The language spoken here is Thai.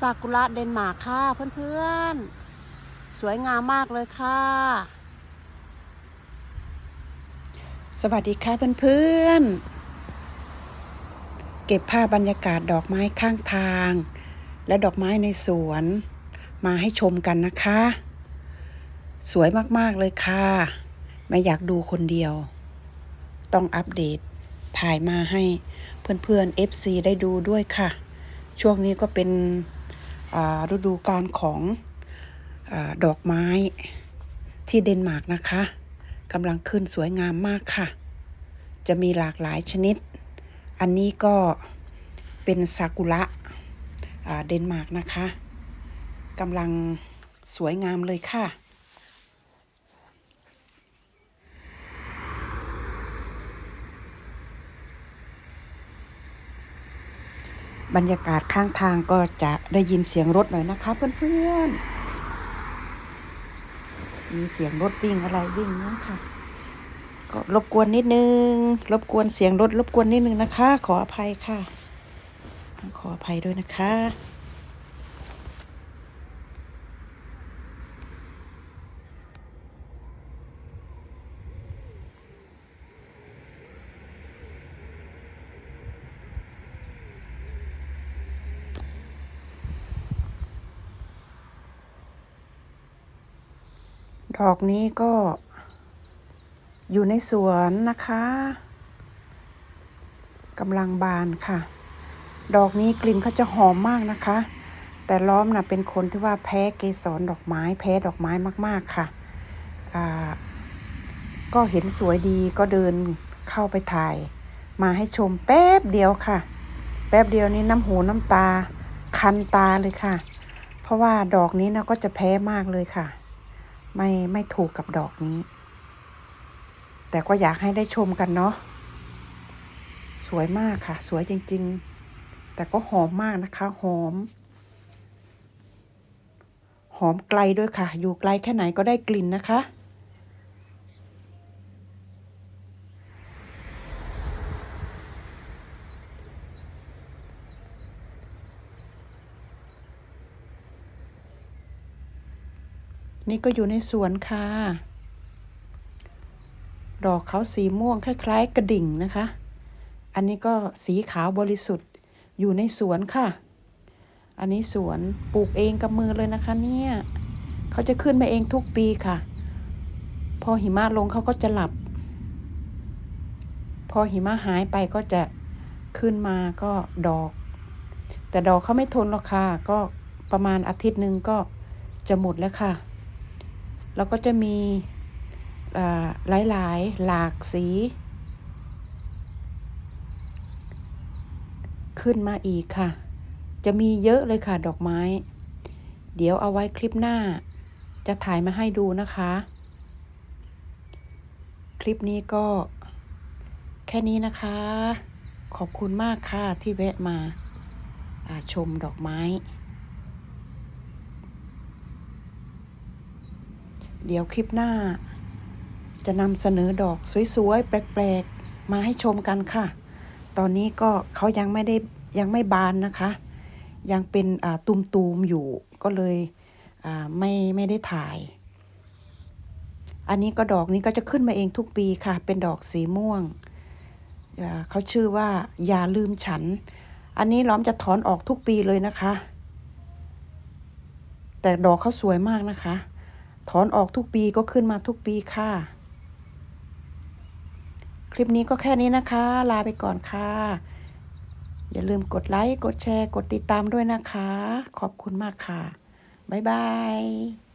ซากุระเดนมาร์กค่ะเพื่อนๆ สวยงามมากเลยค่ะ สวัสดีค่ะเพื่อนๆ เก็บภาพบรรยากาศดอกไม้ข้างทาง และดอกไม้ในสวนมาให้ชมกันนะคะ สวยมากๆเลยค่ะ ไม่อยากดูคนเดียว ต้องอัปเดตถ่ายมาให้เพื่อนๆ FC ได้ดูด้วยค่ะ ช่วงนี้ก็เป็น ฤดูการของอดอกไม้ที่เดนมาร์กนะคะกำลังขึ้นสวยงามมากค่ะ จะมีหลากหลายชนิด อันนี้ก็เป็นซากุระเดนมาร์กนะคะกำลังสวยงามเลยค่ะ บรรยากาศข้างทางก็จะได้ยินเสียงรถหน่อยนะคะเพื่อนๆ มีเสียงรถวิ่งอะไรวิ่งนะคะก็รบกวนนิดนึง รบกวนเสียงรถรบกวนนิดนึงนะคะ ขออภัยค่ะ ขออภัยด้วยนะคะ ดอกนี้ก็อยู่ในสวนนะคะกำลังบานค่ะ ดอกนี้กลิ่นเขาจะหอมมากนะคะ แต่ล้อมนะเป็นคนที่ว่าแพ้เกสรดอกไม้ แพ้ดอกไม้มาก ๆค่ะก็เห็นสวยดีก็เดินเข้าไปถ่าย มาให้ชมแป๊บเดียวค่ะ แป๊บเดียวนี้น้ำหูน้ำตาคันตาเลยค่ะ เพราะว่าดอกนี้นะก็จะแพ้มากเลยค่ะ ไม่ไม่ถูกกับดอกนี้ แต่ก็อยากให้ได้ชมกันเนาะสวยมากค่ะ สวยจริง ๆ แต่ก็หอมมากนะคะหอม หอมไกลด้วยค่ะ อยู่ไกลแค่ไหนก็ได้กลิ่นนะคะ นี่ก็อยู่ในสวนค่ะ ดอกเขาสีม่วงคล้ายๆ กระดิ่งนะคะ อันนี้ก็สีขาวบริสุทธิ์อยู่ในสวนค่ะ อันนี้สวนปลูกเองกับมือเลยนะคะ เนี่ยเขาจะขึ้นมาเองทุกปีค่ะ พอหิมะลงเขาก็จะหลับ พอหิมะหายไปก็จะขึ้นมาก็ดอก แต่ดอกเขาไม่ทนหรอกค่ะ ก็ประมาณอาทิตย์หนึ่งก็จะหมดแล้วค่ะ แล้วก็จะมีหลายหลายหลากสี ขึ้นมาอีกค่ะ จะมีเยอะเลยค่ะดอกไม้ เดี๋ยวเอาไว้คลิปหน้า จะถ่ายมาให้ดูนะคะ คลิปนี้ก็แค่นี้นะคะ ขอบคุณมากค่ะที่แวะมาาชมดอกไม้ เดี๋ยวคลิปหน้า จะนำเสนอดอกสวยๆ แปลกๆ มาให้ชมกันค่ะ ตอนนี้ก็เขายังไม่ได้ยังไม่บานนะคะ ยังเป็นตุมตูมๆ อยู่ก็เลยไม่ไม่ได้ถ่าย อันนี้ก็ดอกนี้ก็จะขึ้นมาเองทุกปีค่ะ เป็นดอกสีม่วง เขาชื่อว่าอย่าลืมฉัน อันนี้ล้อมจะถอนออกทุกปีเลยนะคะ แต่ดอกเขาสวยมากนะคะ ถอนออกทุกปีก็ขึ้นมาทุกปีค่ะ คลิปนี้ก็แค่นี้นะคะ ลาไปก่อนค่ะ อย่าลืมกดไลค์ กดแชร์ กดติดตามด้วยนะคะ ขอบคุณมากค่ะ บ๊ายบาย